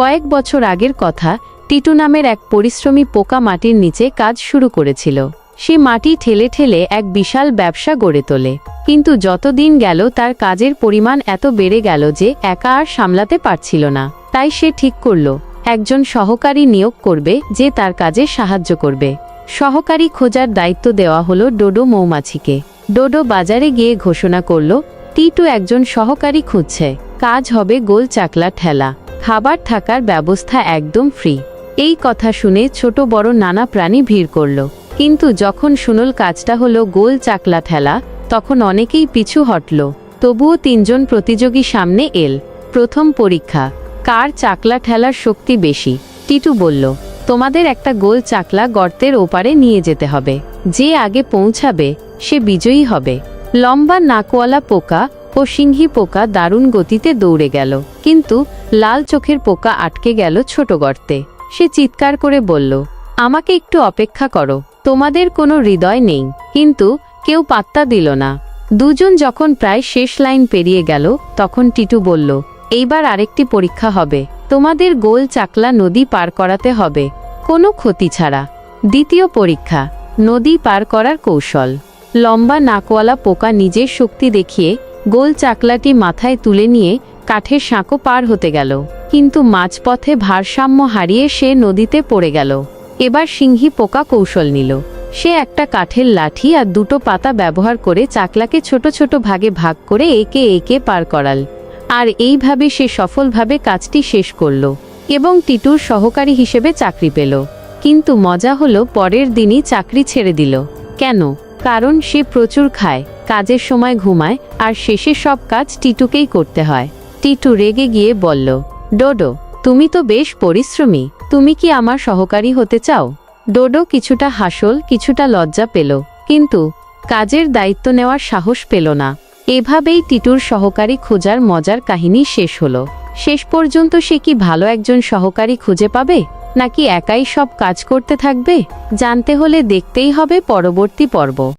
কয়েক বছর আগের কথা, টিটু নামের এক পরিশ্রমী পোকা মাটির নিচে কাজ শুরু করেছিল। সে মাটি ঠেলে ঠেলে এক বিশাল ব্যবসা গড়ে তোলে। কিন্তু যতদিন গেল, তার কাজের পরিমাণ এত বেড়ে গেল যে একা আর সামলাতে পারছিল না। তাই সে ঠিক করল, একজন সহকারী নিয়োগ করবে যে তার কাজে সাহায্য করবে। সহকারী খোঁজার দায়িত্ব দেওয়া হলো ডোডো মৌমাছিকে। ডোডো বাজারে গিয়ে ঘোষণা করল, টিটু একজন সহকারী খুঁজছে। কাজ হবে গোল চাকলা ঠেলা। খাবার থাকার ব্যবস্থা একদম ফ্রি। এই কথা শুনে ছোট বড় নানা প্রাণী ভিড় করল। কিন্তু যখন শুনল কাজটা হলো গোল চাকলা ঠেলা, তখন অনেকেই পিছু হটল। তবুও তিনজন প্রতিযোগী সামনে এল। প্রথম পরীক্ষা, কার চাকলা ঠেলার শক্তি বেশি? টিটু বলল, তোমাদের একটা গোল চাকলা গর্তের ওপারে নিয়ে যেতে হবে। যে আগে পৌঁছাবে, সে বিজয়ী হবে। লম্বা নাকওয়ালা পোকা ও সিংহী পোকা দারুণ গতিতে দৌড়ে গেল। কিন্তু লাল চোখের পোকা আটকে গেল ছোট গর্তে। সে চিৎকার করে বলল, আমাকে একটু অপেক্ষা করো, তোমাদের কোনো হৃদয় নেই। কিন্তু কেউ পাত্তা দিল না দুজন যখন প্রায় শেষ লাইন পেরিয়ে গেল, তখন টিটু বলল, এইবার আরেকটি পরীক্ষা হবে। তোমাদের গোল চাকলা নদী পার করাতে হবে। কোনো ক্ষতি ছাড়া। দ্বিতীয় পরীক্ষা, নদী পার করার কৌশল। লম্বা নাকওয়ালা পোকা নিজের শক্তি দেখিয়ে গোল চাকলাটি মাথায় তুলে নিয়ে কাঠের সাঁকো পার হতে গেল। কিন্তু মাঝপথে ভারসাম্য হারিয়ে সে নদীতে পড়ে গেল। এবার সিংহী পোকা কৌশল নিল। সে একটা কাঠের লাঠি আর দুটো পাতা ব্যবহার করে চাকলাকে ছোট ছোট ভাগে ভাগ করে একে একে পার করাল। আর এইভাবে সে সফলভাবে কাজটি শেষ করল এবং টিটুর সহকারী হিসেবে চাকরি পেল। কিন্তু মজা হলো পরের দিনই চাকরি ছেড়ে দিল। কেন? কারণ সে প্রচুর খায়, কাজের সময় ঘুমায়, আর শেষে সব কাজ টিটুকেই করতে হয়। টিটু রেগে গিয়ে বলল, ডোডো, তুমি তো বেশ পরিশ্রমী, তুমি কি আমার সহকারী হতে চাও? ডোডো কিছুটা হাসল, কিছুটা লজ্জা পেল, কিন্তু কাজের দায়িত্ব নেওয়ার সাহস পেল না। এভাবেই টিটুর সহকারী খোঁজার মজার কাহিনী শেষ হলো। শেষ পর্যন্ত সে কি ভালো একজন সহকারী খুঁজে পাবে? নাকি একাই সব কাজ করতে থাকবে? জানতে হলে দেখতেই হবে পরবর্তী পর্ব।